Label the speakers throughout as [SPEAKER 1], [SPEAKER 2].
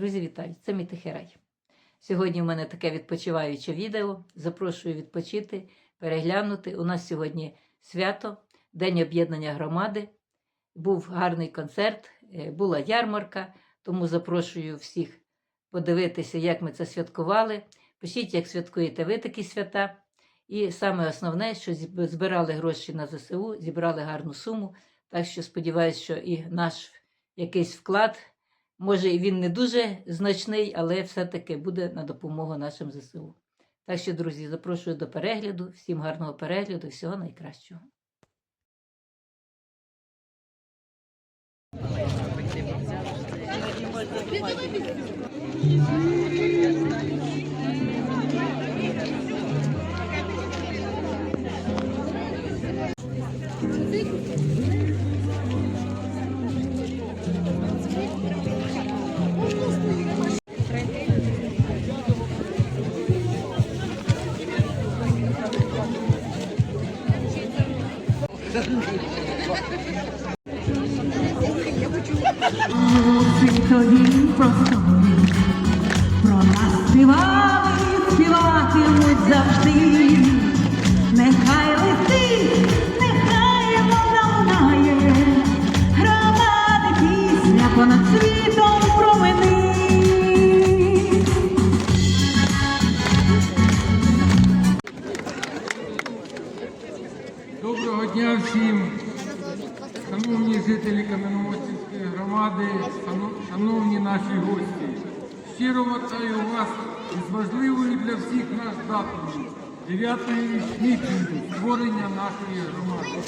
[SPEAKER 1] Друзі, вітаю! Це мій тихий. Сьогодні у мене таке відпочиваюче відео. Запрошую відпочити, переглянути. У нас сьогодні свято, День об'єднання громади. Був гарний концерт, е, була ярмарка, тому запрошую всіх подивитися, як ми це святкували. Пишіть, як святкуєте ви такі свята. І саме основне, що збирали гроші на ЗСУ, зібрали гарну суму. Так що сподіваюся, що і наш якийсь вклад, може він не дуже значний, але все-таки буде на допомогу нашим ЗСУ. Так що, друзі, запрошую до перегляду. Всім гарного перегляду, всього найкращого.
[SPEAKER 2] світовій
[SPEAKER 3] датою, 9-ї створення нашої громади.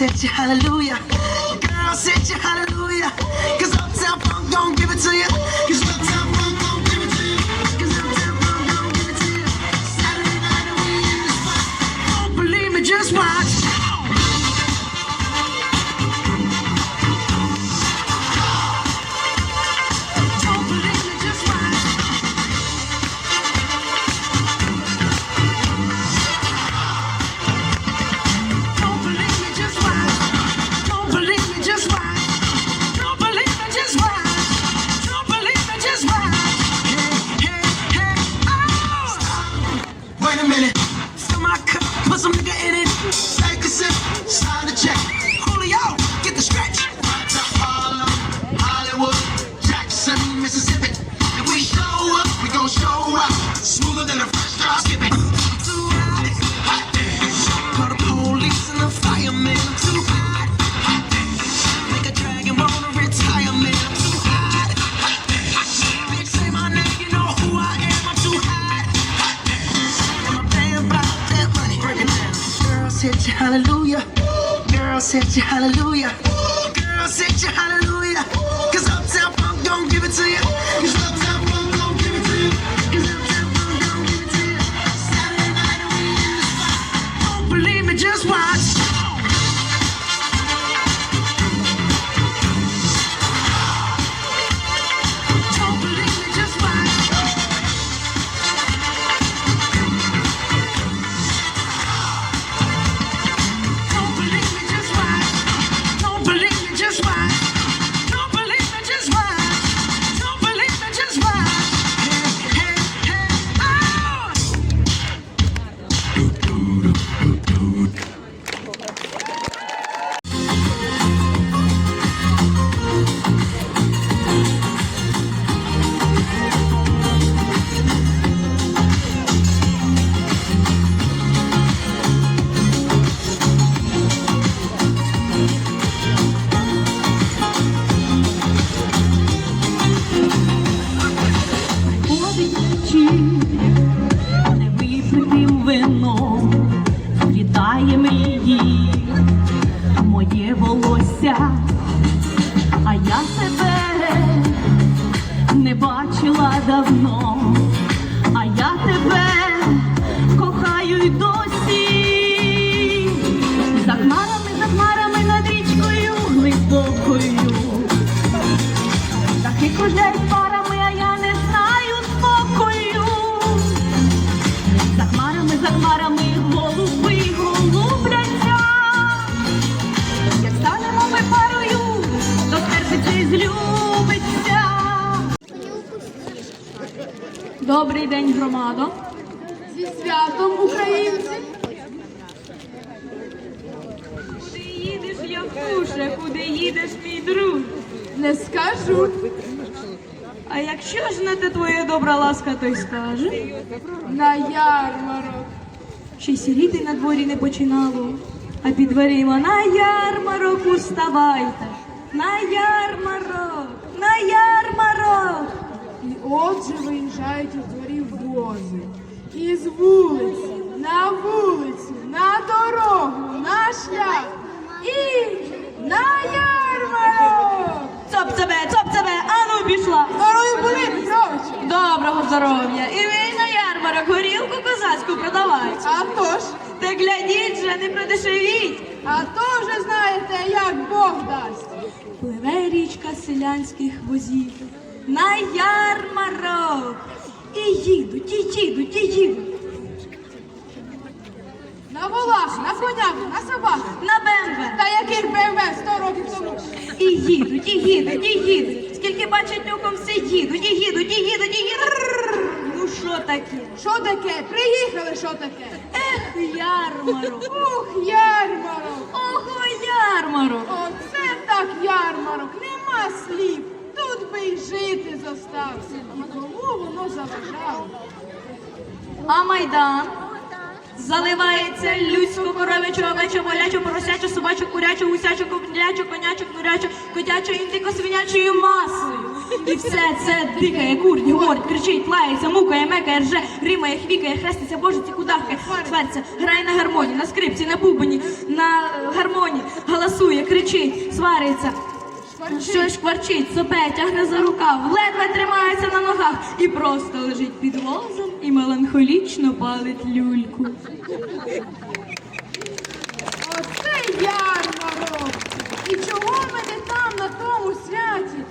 [SPEAKER 4] said you hallelujah. Girl, said you hallelujah. Cause
[SPEAKER 5] Добрий день, громадо.
[SPEAKER 6] Зі святом українці.
[SPEAKER 5] Куди їдеш, Явкуше, куди їдеш, мій друг?
[SPEAKER 6] Не скажу.
[SPEAKER 5] А якщо ж не те твоя добра ласка, то й скажу.
[SPEAKER 6] На ярмарок.
[SPEAKER 5] Ще сіріти на дворі не починало, а під дверима на ярмарок уставайте. На ярмарок, на ярмарок.
[SPEAKER 6] І отже виїжджають у дворі вози. І з вулиці, на вулицю, на дорогу, на шлях і на ярмарок!
[SPEAKER 5] Цоп тебе, цоп тебе, ану пішла.
[SPEAKER 6] Здоров'я були, Петрович!
[SPEAKER 5] Доброго здоров'я! І ви на ярмарок горілку козацьку продавайте.
[SPEAKER 6] А то ж,
[SPEAKER 5] Та глядіть же, не продешевіть!
[SPEAKER 6] а то вже знаєте, як Бог дасть.
[SPEAKER 5] Пливе річка селянських возів на ярмарок. І їдуть, і їдуть, і їдуть.
[SPEAKER 6] На волах, на конях, на собаках.
[SPEAKER 5] На БМВ.
[SPEAKER 6] Та яких БМВ 100 років тому.
[SPEAKER 5] І їдуть, і їдуть, і їдуть. Скільки бачать люком все їдуть, і їдуть, і їдуть, і їдуть. Ну що таке?
[SPEAKER 6] Що таке? Приїхали, що таке?
[SPEAKER 5] Ех, ярмарок.
[SPEAKER 6] Ух, ярмарок!
[SPEAKER 5] Ого, ярмарок.
[SPEAKER 6] Оце так ярмарок, нема слів. Тут би й жити зостався. І кому воно заважало?
[SPEAKER 5] А майдан? Заливається людську, коров'ячу, овечу, волячу, поросячу, собачу, курячу, гусячу, ковнячу, конячу, кнурячу, котячу, індико, свинячою масою. І все це дикає, курить, говорить, кричить, лається, мукає, мекає, рже, гримає, хвікає, хреститься, божиться, кудахкає, сверться, грає на гармоні, на скрипці, на бубені, на гармоні, галасує, кричить, свариться. Щось шкварчить, сопе, тягне за рукав, ледве тримається на ногах і просто лежить під возом і меланхолічно палить люльку.
[SPEAKER 6] Оце ярмарок! І чого мене там на тому святі?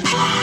[SPEAKER 7] Bye.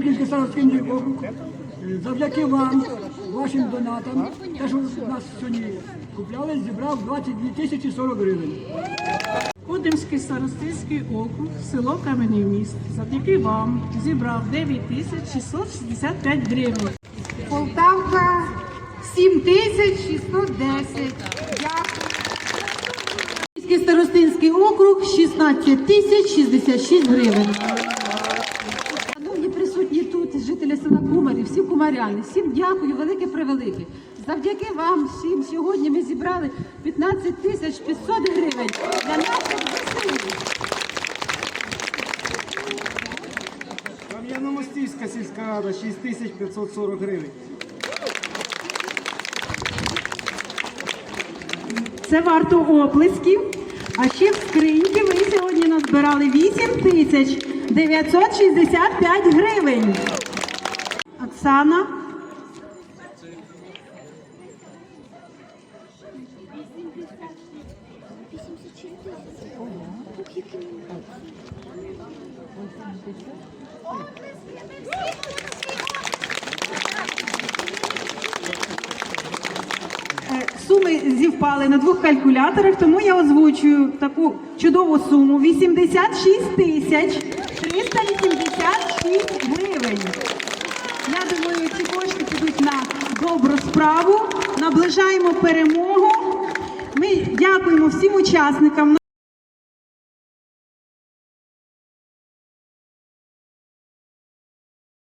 [SPEAKER 8] Старостинський округ, е, завдяки вам, вашим донатам, те, що у нас сьогодні купляли, зібрав 22 тисячі 40 гривень.
[SPEAKER 9] Кодимський старостинський округ, село Кам'яний міст. Завдяки вам зібрав 9665 гривень.
[SPEAKER 6] Полтавка 7610. Дякую.
[SPEAKER 10] Київський старостинський округ 16 тисяч 66 гривень. Кумаряни, всім дякую, велике превелике. Завдяки вам всім сьогодні ми зібрали 15 тисяч 500 гривень для наших ЗСУ.
[SPEAKER 11] Кам'яно-Мостівська сільська рада 6540 гривень.
[SPEAKER 9] Це варто оплесків. А ще в скриньки ви сьогодні назбирали 8 тисяч 965 гривень. Оксана. Е, Суми зівпали на двох калькуляторах, тому я озвучую таку чудову суму 86 тисяч 386 справу. Наближаємо перемогу. Ми дякуємо всім учасникам.